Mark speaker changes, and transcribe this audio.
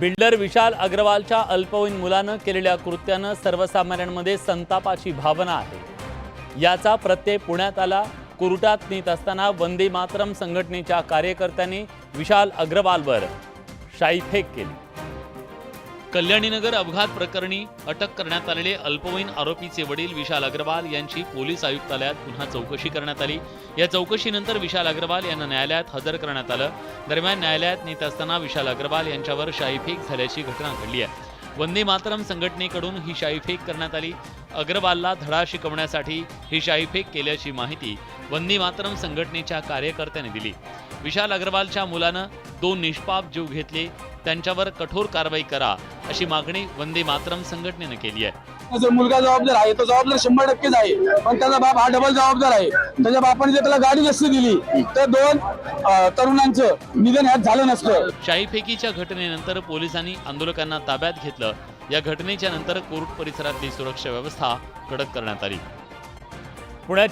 Speaker 1: Builder विशाल अग्रवालच्या अल्पवयीन मुलानं केलेल्या कृत्यानं सर्वसामान्यांमध्ये संतापाची भावना आहे. याचा प्रत्यय पुण्यात आला. कुरुटात नेत असताना वंदे मातरम संघटनेच्या कार्यकर्त्यांनी विशाल अग्रवालवर शाईफेक केली. कल्याणीनगर अपघात प्रकरणी अटक करण्यात आलेले अल्पवयीन आरोपीचे वडील विशाल अग्रवाल यांची पोलीस आयुक्तालयात पुन्हा चौकशी करण्यात आली. या चौकशीनंतर विशाल अग्रवाल यांना न्यायालयात हजर करण्यात आलं. दरम्यान न्यायालयात नेत असताना विशाल अग्रवाल यांच्यावर शाईफेक झाल्याची घटना घडली आहे. वंदे मातरम संघटनेकडून ही शाईफेक करण्यात आली. अग्रवालला धडा शिकवण्यासाठी ही शाईफेक केल्याची माहिती वंदे मातरम संघटनेच्या कार्यकर्त्याने दिली. विशाल अग्रवालच्या मुलानं दोन निष्पाप जीव घेतले. त्यांच्यावर कठोर कारवाई करा अशी मागणी वंदे मातरम संघटनेनं केली आहे.
Speaker 2: जो मुलगा जबाबदार आहे तो जबाबदार शंभर टक्केच आहे. पण त्याचा बाप हा डबल जबाबदार आहे. त्याच्या बापाने जर त्याला गाडी नसती दिली तर दोन तरुणांचं निधन ह्यात झालं नसतं.
Speaker 1: शाईफेकीच्या घटनेनंतर पोलिसांनी आंदोलकांना ताब्यात घेतलं. या घटनेच्या नंतर कोर्ट परिसरातली सुरक्षा व्यवस्था कडक करण्यात आली. पुण्याच्या